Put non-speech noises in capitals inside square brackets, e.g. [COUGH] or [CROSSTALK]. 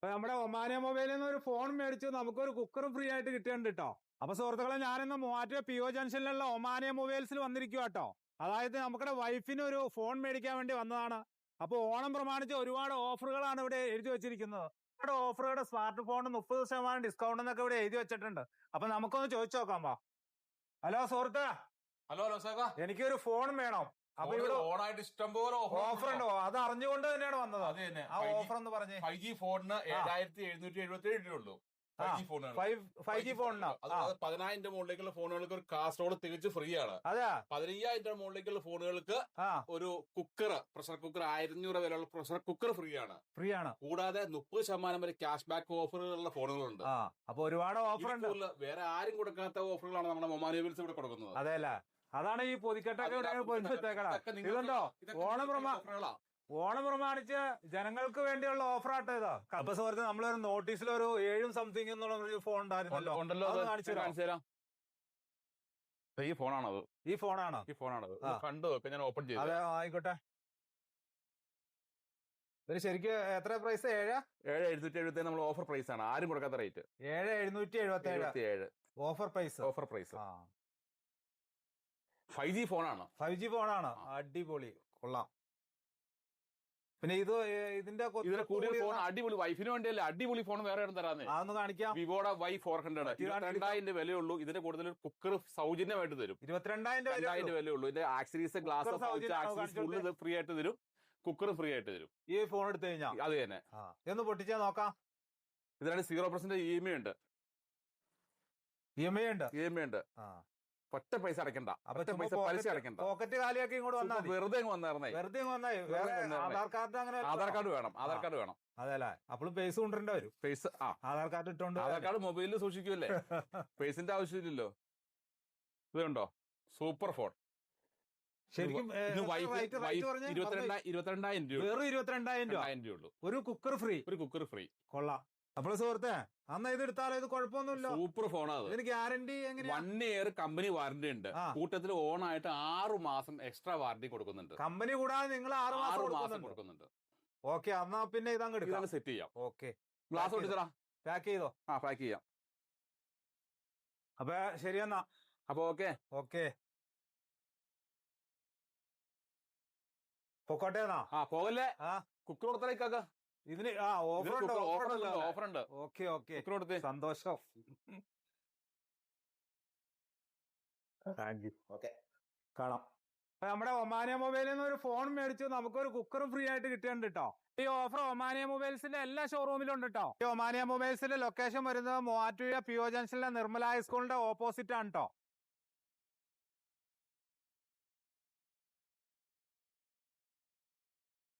അപ്പൊ നമ്മുടെ ഒമാനിയ മൊബൈലിൽ നിന്ന് ഒരു ഫോൺ മേടിച്ചു. നമുക്കൊരു കുക്കറും ഫ്രീ ആയിട്ട് കിട്ടിയിട്ടുണ്ട് കേട്ടോ അപ്പൊ സുഹൃത്തുക്കളെ ഞാനിന്ന് മൂവാറ്റുപുഴ പി ഒ ജംഗ്ഷനിലുള്ള ഒമാനിയ മൊബൈൽസിൽ വന്നിരിക്കുക കേട്ടോ അതായത് നമ്മുടെ വൈഫിന് ഒരു ഫോൺ മേടിക്കാൻ വേണ്ടി വന്നതാണ്. അപ്പൊ ഓണം പ്രമാണിച്ച് ഒരുപാട് ഓഫറുകളാണ് ഇവിടെ എഴുതി വെച്ചിരിക്കുന്നത്. ഒരുപാട് ഓഫറുകളുടെ സ്മാർട്ട് ഫോണിന് മുപ്പത് ശതമാനം ഡിസ്കൗണ്ട് എന്നൊക്കെ ഇവിടെ എഴുതി വെച്ചിട്ടുണ്ട്. അപ്പൊ നമുക്കൊന്ന് ചോദിച്ചു നോക്കാം വാ. ഹലോ സുഹൃത്ത്. ഹലോ ലോസാക്ക എനിക്കൊരു ഫോൺ വേണം. അപ്പൊ ഇവിടെ ഓണായിട്ട് ഇഷ്ടം പോലെ ഓഫർ ഉണ്ടോ? അത് അറിഞ്ഞുകൊണ്ട് തന്നെയാണ് വന്നത്. അത് തന്നെ. ആ ഓഫർ എന്ന് പറഞ്ഞേ ഫൈവ് ജി ഫോണിന് ഏഴായിരത്തി എഴുന്നൂറ്റി എഴുപത്തി ഏഴ് ഉള്ളൂ. ഫൈവ് ജി ഫോണിനാ പതിനായിരം രൂപ മുകളിലേക്കുള്ള ഫോണുകൾക്ക് ഒരു കാസറോൾ തികച്ച് ഫ്രീ ആണ്. അതെ പതിനയ്യായിരം രൂപ മുകളിലേക്കുള്ള ഫോണുകൾക്ക് ഒരു കുക്കർ പ്രഷർ കുക്കർ ആയിരഞ്ഞൂറ് വിലയുള്ള പ്രഷർ കുക്കർ ഫ്രീ ആണ്. ഫ്രീ ആണ്. കൂടാതെ മുപ്പത് ശതമാനം വരെ ക്യാഷ് ബാക്ക് ഓഫറുകളുള്ള ഫോണുകളുണ്ട് അപ്പൊ ഒരുപാട് ഓഫർ ഉണ്ട് വേറെ ആരും കൊടുക്കാത്ത ഓഫറുകളാണ് നമ്മുടെ മൊബൈൽസ് ഇവിടെ കൊടുക്കുന്നത്. അതെ അല്ലേ അതാണ് ഈ പൊതിക്കെട്ടൊക്കെ ഇതുണ്ടോ? ഇതൊക്കെ ഓണം പ്രമാണിച്ച് ജനങ്ങൾക്ക് വേണ്ടിയുള്ള ഓഫർ ആട്ടോ ഇതാ അപ്പൊ സുഹൃത്ത് നമ്മളൊരു നോട്ടീസിൽ ഒരു ഏഴും സംതിങ് എന്നുള്ള ഒരു ഫോൺ ഉണ്ടായിരുന്നല്ലോ. ഈ ഫോണാണത് ഈ ഫോണാണോ ഈ ഫോണാണത്. കണ്ടു ഞാൻ ഓപ്പൺ ചെയ്തു. അതെ ആയിക്കോട്ടെ. ഇത് ശരിക്കും എത്ര പ്രൈസ് ഏഴ്? ഏഴ് എഴുന്നൂറ്റി എഴുപത്തി നമ്മൾ ഓഫർ പ്രൈസ് ആണ്. ആരും കൊടുക്കാത്ത റേറ്റ് ഏഴ് എഴുന്നൂറ്റി എഴുപത്തി ഏഴ് offer price offer price five G ഫോണാണ് ഫൈവ് ജി ഫോണാണ് അടിപൊളി. കൊള്ളാം. പിന്നെ ഇത് ഇതിന്റെ ഇതിന്റെ കൊ- ഇതിന് കൂടിയ കൂടിയ- ഫോൺ അടിപൊളി വൈഫിന് വേണ്ടിയല്ലേ അടിപൊളി ഫോൺ വേറെ ഇടം തരാന്ന് അതൊന്ന് കാണിക്കാം. വിവോടെ വൈ ഫോർ ഹൺഡ്രഡ് ഇരുപത്തിരണ്ട് രണ്ടായിരം രൂപ വിലയുള്ളൂ ഇതിന്റെ കൂടുതൽ ഒരു കുക്കർ സൗജന്യമായിട്ട് തരും. ഇരുപത്തിരണ്ടായിരം വിലയുള്ളൂ ഇതിന്റെ ആക്സറീസ് ഗ്ലാസ് ആക്സറീസ് ഫ്രീ ആയിട്ട് തരും. കുക്കർ ഫ്രീ ആയിട്ട് തരും. ഈ ഫോൺ എടുത്തു കഴിഞ്ഞാൽ അത് തന്നെ. എന്ന് പൊട്ടിച്ചാ നോക്കാം. ഇതിനാണ് zero percent E M I ഉണ്ട്. ഇ എം ഐ ഉണ്ട്? ഇ എം ഐ ഉണ്ട്. ഒറ്റ പൈസ അടയ്ക്കണ്ട. ഒറ്റ പൈസ പലിശ അടയ്ക്കണ്ട. പോക്കറ്റ് കാലിയാക്കി ഇങ്ങോട്ട് വന്നാൽ വെറുതെ വന്നായിരുന്നേ വെറുതെ. ആധാർ കാർഡ് അങ്ങനെ ആധാർ കാർഡ് വേണം ആധാർ കാർഡ് വേണം. അതെല്ലേ? അപ്പോൾ പേസ് കൊണ്ടുവരേണ്ട വരും. പൈസ ആ. ആധാർ കാർഡ് ഇട്ടോണ്ട് ആധാർ കാർഡ് മൊബൈലിൽ സൂക്ഷിക്കുമല്ലേ [LAUGHS] പേസിന്റെ ആവശ്യമില്ലല്ലോ. ഇതുണ്ടോ? Super phone. ശരിക്കും? ഇരുപത്തിരണ്ടായിരം രൂപ. വെറും ഇരുപത്തിരണ്ടായിരം രൂപ? ഒരു കുക്കർ ഫ്രീ? ഒരു കുക്കർ ഫ്രീ. കൊള്ളാം. അപ്പോൾ സുഹൃത്തെ അന്ന് ഇത് എടുത്താലോ? ഇത് കുഴപ്പമൊന്നുമില്ല. സൂപ്പർ ഫോണാണ് ഇതിന് ഗ്യാരണ്ടി എങ്ങനെയാ? വൺ ഇയർ കമ്പനി വാറന്റി ഉണ്ട്. ആ. കൂട്ടത്തിൽ ഓൺ ആയിട്ട് ആറു മാസം എക്സ്ട്രാ വാറന്റി കൊടുക്കുന്നുണ്ട്. കമ്പനി കൂടാതെ നിങ്ങൾ ആറ് മാസം ആറു മാസം കൊടുക്കുന്നുണ്ട്. കൊടുക്കുന്നുണ്ട്. ഓക്കെ എന്നാ പിന്നെ ഇതങ്ങ് എടുക്കാം. ഇതാണ് സെറ്റ് ചെയ്യാം. ഓക്കെ ഗ്ലാസ് ഒട്ടിച്ചടാ പാക്ക് ചെയ്തോ? ആ പാക്ക് ചെയ്യാം. അപ്പൊ ശരിയെന്നാ അപ്പൊ ഓക്കെ ഓക്കെ പൊക്കോട്ടെ എന്നാ? ആ പോകല്ലേ? ആ. കുക്കർ കൊടുത്തേക്കാക്ക ഇതിന് ആ ഓഫർ ഉണ്ട്? ഓഫർ ഓഫർ ഉണ്ട് ഓഫർ ഉണ്ട്. Okay okay. കുക്കർ കൊടുത്തേ. സന്തോഷം. Thank you okay. കാണാം. നമ്മുടെ ഒമാനിയ മൊബൈലിൽ നിന്ന് ഒരു ഫോൺ മേടിച്ചു. നമുക്കൊരു കുക്കറും ഫ്രീ ആയിട്ട് കിട്ടിയിട്ടുണ്ട് കേട്ടോ ഈ ഓഫർ ഒമാനിയ മൊബൈൽസിന്റെ എല്ലാ ഷോറൂമിലും ഉണ്ട് കേട്ടോ ഈ ഒമാനിയ മൊബൈൽസിന്റെ ലൊക്കേഷൻ വരുന്നത് മൂവാറ്റുപുഴ പി ഒ ജംഗ്ഷനിലെ നിർമ്മല ഹൈസ്കൂളിന്റെ ഓപ്പോസിറ്റ് ആണ് കേട്ടോ